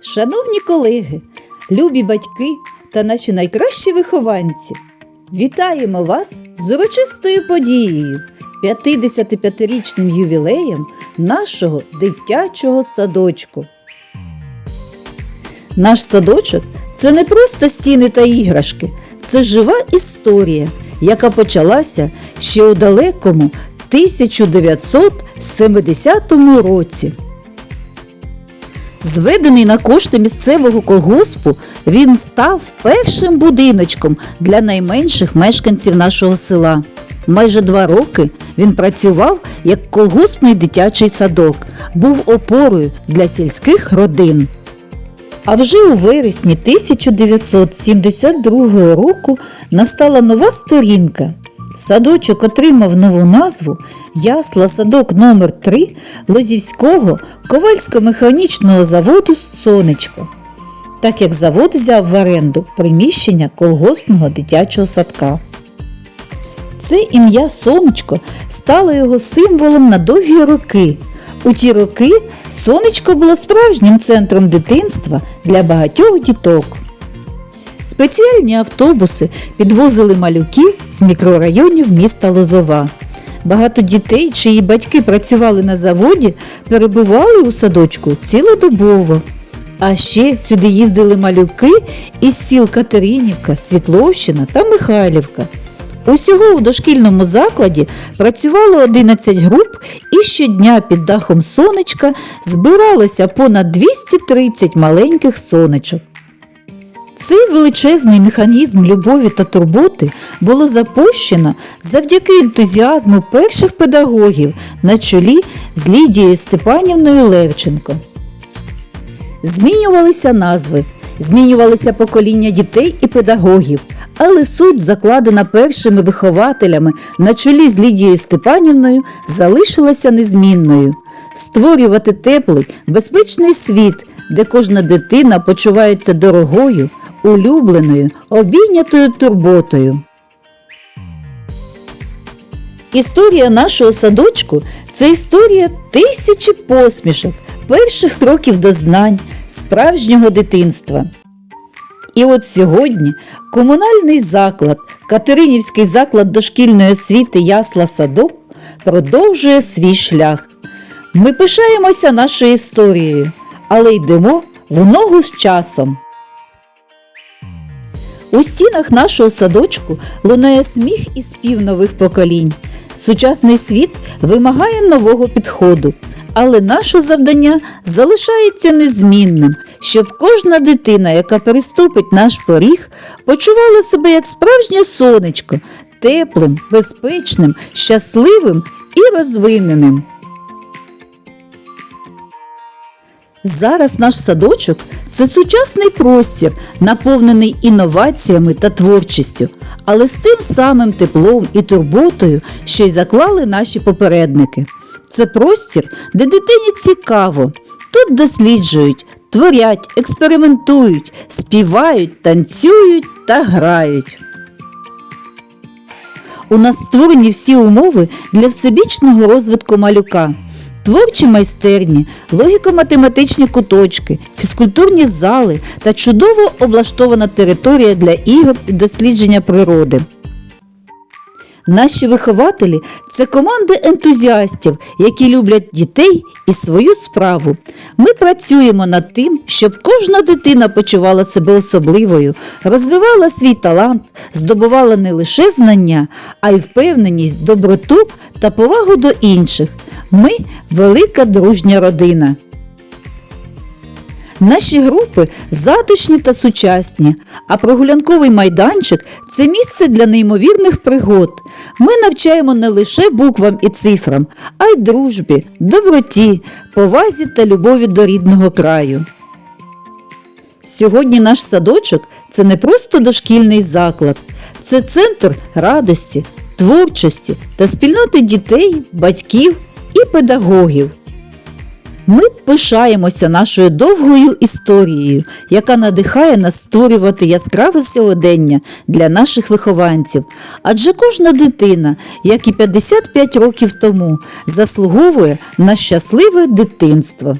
Шановні колеги, любі батьки та наші найкращі вихованці, вітаємо вас з урочистою подією 55-річним ювілеєм нашого дитячого садочку. Наш садочок це не просто стіни та іграшки, це жива історія, яка почалася ще у далекому 1970 році. Зведений на кошти місцевого колгоспу, він став першим будиночком для найменших мешканців нашого села. Майже два роки він працював як колгоспний дитячий садок, був опорою для сільських родин. А вже у вересні 1972 року настала нова сторінка. Садочок отримав нову назву Ясла садок номер 3 Лозівського ковальсько-механічного заводу Сонечко. Так як завод взяв в оренду приміщення колгоспного дитячого садка. Це ім'я Сонечко стало його символом на довгі роки. У ті роки сонечко було справжнім центром дитинства для багатьох діток. Спеціальні автобуси підвозили малюків з мікрорайонів міста Лозова. Багато дітей, чиї батьки працювали на заводі, перебували у садочку цілодобово. А ще сюди їздили малюки із сіл Катеринівка, Світловщина та Михайлівка. Усього у дошкільному закладі працювало 11 груп і щодня під дахом сонечка збиралося понад 230 маленьких сонечок. Цей величезний механізм любові та турботи було запущено завдяки ентузіазму перших педагогів на чолі з Лідією Степанівною Левченко. Змінювалися назви, змінювалися покоління дітей і педагогів, але суть, закладена першими вихователями на чолі з Лідією Степанівною, залишилася незмінною. Створювати теплий, безпечний світ, де кожна дитина почувається дорогою, улюбленою, обійнятою турботою. Історія нашого садочку це історія тисячі посмішок, перших кроків до знань, справжнього дитинства. І от сьогодні комунальний заклад, Катеринівський заклад дошкільної освіти Ясла Садок продовжує свій шлях. Ми пишаємося нашою історією, але йдемо в ногу з часом. У стінах нашого садочку лунає сміх і спів нових поколінь. Сучасний світ вимагає нового підходу, але наше завдання залишається незмінним, щоб кожна дитина, яка переступить наш поріг, почувала себе як справжнє сонечко, теплим, безпечним, щасливим і розвиненим. Зараз наш садочок це сучасний простір, наповнений інноваціями та творчістю, але з тим самим теплом і турботою, що й заклали наші попередники. Це простір, де дитині цікаво. Тут досліджують, творять, експериментують, співають, танцюють та грають. У нас створені всі умови для всебічного розвитку малюка. Творчі майстерні, логіко-математичні куточки, фізкультурні зали та чудово облаштована територія для ігор і дослідження природи. Наші вихователі це команди ентузіастів, які люблять дітей і свою справу. Ми працюємо над тим, щоб кожна дитина почувала себе особливою, розвивала свій талант, здобувала не лише знання, а й впевненість, доброту та повагу до інших. Ми велика дружня родина. Наші групи затишні та сучасні, а прогулянковий майданчик це місце для неймовірних пригод. Ми навчаємо не лише буквам і цифрам, а й дружбі, доброті, повазі та любові до рідного краю. Сьогодні наш садочок це не просто дошкільний заклад, це центр радості, творчості та спільноти дітей, батьків педагогів. Ми пишаємося нашою довгою історією, яка надихає нас створювати яскраве сьогодення для наших вихованців. Адже кожна дитина, як і 55 років тому, заслуговує на щасливе дитинство.